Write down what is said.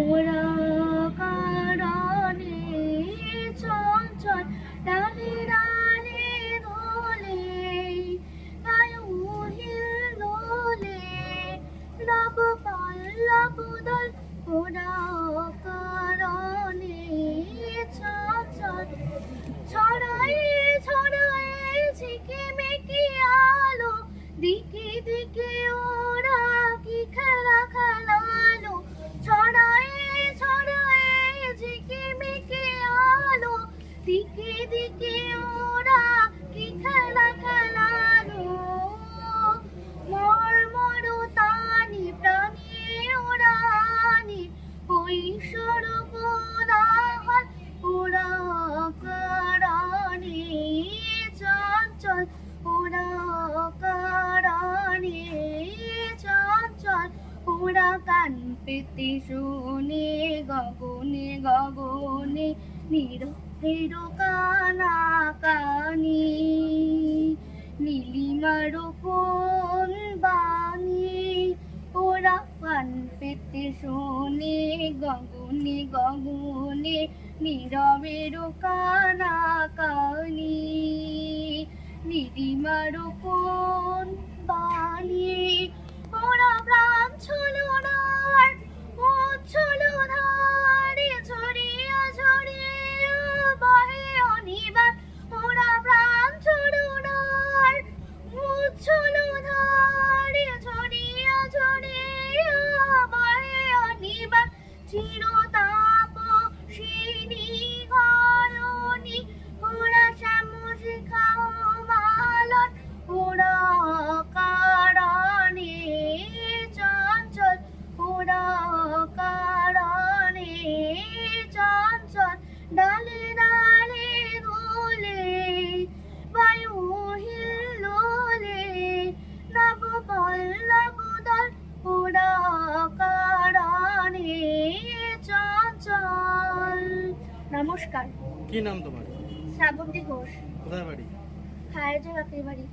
What up? দিকে ওরা কি খেলা খেলালো মর্মর তানি প্রাণী ওরানি ওই সর্বনাহার ওরা কারানি। চঞ্চল, ওরা কারানি। চঞ্চল, ওরা কান পেতে শুনে গগনে গগনে নিরহের কানা নীলিমার কোন বাণী? ওরা কান পেতে শোনে গগনে গগনে নীরবের কানি Gino! নমস্কার। কি নাম তোমার? শ্রাবন্তী ঘোষ। কোথায় বাড়ি? খায়ের বাড়ি।